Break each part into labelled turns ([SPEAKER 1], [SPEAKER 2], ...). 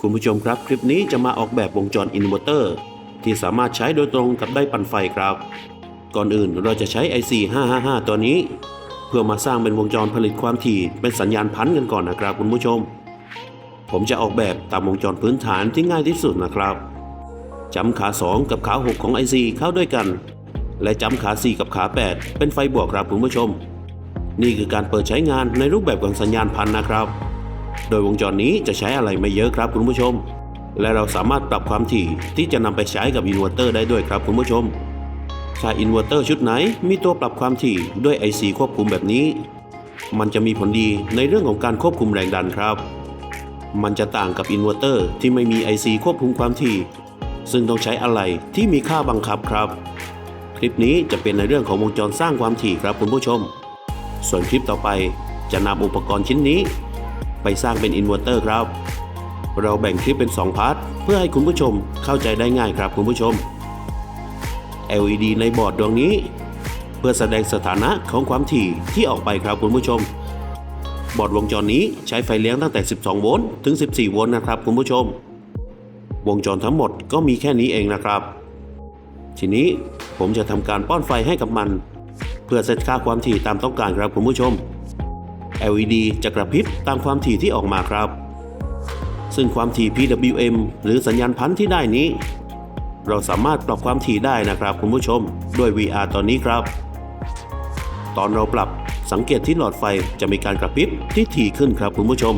[SPEAKER 1] คุณผู้ชมครับ คลิปนี้จะมาออกแบบวงจรอินเวอร์เตอร์ ที่สามารถใช้โดยตรงกับได้ปั่นไฟครับ ก่อนอื่นเราจะใช้ IC 555 ตัวนี้ เพื่อมาสร้างเป็นวงจรผลิตความถี่เป็นสัญญาณพันกันก่อนนะครับคุณผู้ชม ผมจะออกแบบตามวงจรพื้นฐานที่ง่ายที่สุดนะครับจำขา 2 กับขา 6 ของ IC เข้าด้วยกัน และจำขา 4 กับขา 8 เป็นไฟบวกครับคุณผู้ชม นี่คือการเปิดใช้งานในรูปแบบของสัญญาณพันนะครับ โดยวงจรนี้จะใช้อะไรไม่เยอะครับคุณผู้ชม และเราสามารถปรับความถี่ที่จะนำไปใช้กับอินเวอร์เตอร์ได้ด้วยครับคุณผู้ชมถ้าอินเวอร์เตอร์ชุดไหนมีตัวปรับความถี่ด้วย IC ควบคุมแบบนี้ มันจะมีผลดีในเรื่องของการควบคุมแรงดันครับ มันจะต่างกับอินเวอร์เตอร์ที่ไม่มี IC ควบคุมความถี่ ซึ่งต้องใช้อะไรที่มีค่าบังคับครับ คลิปนี้จะเป็นในเรื่องของวงจรสร้างความถี่ครับคุณผู้ชม ส่วนคลิปต่อไปจะนำอุปกรณ์ชิ้นนี้ ไปสร้างเป็นอินเวอร์เตอร์ครับ เราแบ่งคลิปเป็น 2 พาร์ทเพื่อให้คุณผู้ชมเข้าใจได้ง่ายครับคุณผู้ชม LED ในบอร์ดดวงนี้ เพื่อแสดงสถานะของความถี่ที่ออกไปครับคุณผู้ชม บอร์ดวงจรนี้ใช้ไฟเลี้ยงตั้งแต่ 12 โวลต์ถึง 14 โวลต์นะครับคุณผู้ชม วงจรทั้งหมดก็มีแค่นี้เองนะครับ ทีนี้ผมจะทำการป้อนไฟให้กับมัน เพื่อเซตค่าความถี่ตามต้องการครับคุณผู้ชม LED จะกระพริบตามความถี่ที่ออกมาครับ ซึ่งความถี่ PWM หรือสัญญาณพันธุ์ที่ได้นี้ เราสามารถปรับความถี่ได้นะครับคุณผู้ชมด้วย VR ตอนนี้ครับ ตอนเราปรับสังเกตที่หลอดไฟจะมีการกระพริบที่ถี่ขึ้นครับคุณผู้ชม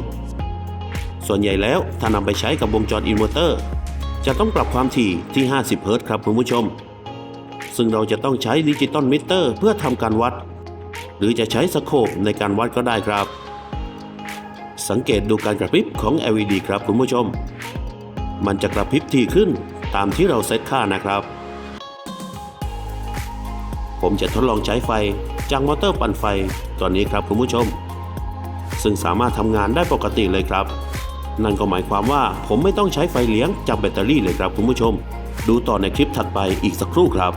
[SPEAKER 1] ส่วนใหญ่แล้วถ้านำไปใช้กับวงจรอินเวอร์เตอร์จะต้องปรับความถี่ที่ 50 เฮิรตซ์ครับคุณผู้ชม ซึ่งเราจะต้องใช้ดิจิตอลมิเตอร์เพื่อทำการวัด หรือจะใช้สโคปในการวัดก็ได้ครับ สังเกตดูการกระพริบของ LED ครับคุณผู้ชม มันจะกระพริบถี่ขึ้นตามที่เราเซตค่านะครับ ผมจะทดลองใช้ไฟจากมอเตอร์ปั่นไฟตัวนี้ครับคุณผู้ชม ซึ่งสามารถทำงานได้ปกติเลยครับ นั่นก็หมายความว่าผมไม่ต้องใช้ไฟเลี้ยงจากแบตเตอรี่เลยครับคุณผู้ชม ดูต่อในคลิปถัดไปอีกสักครู่ครับ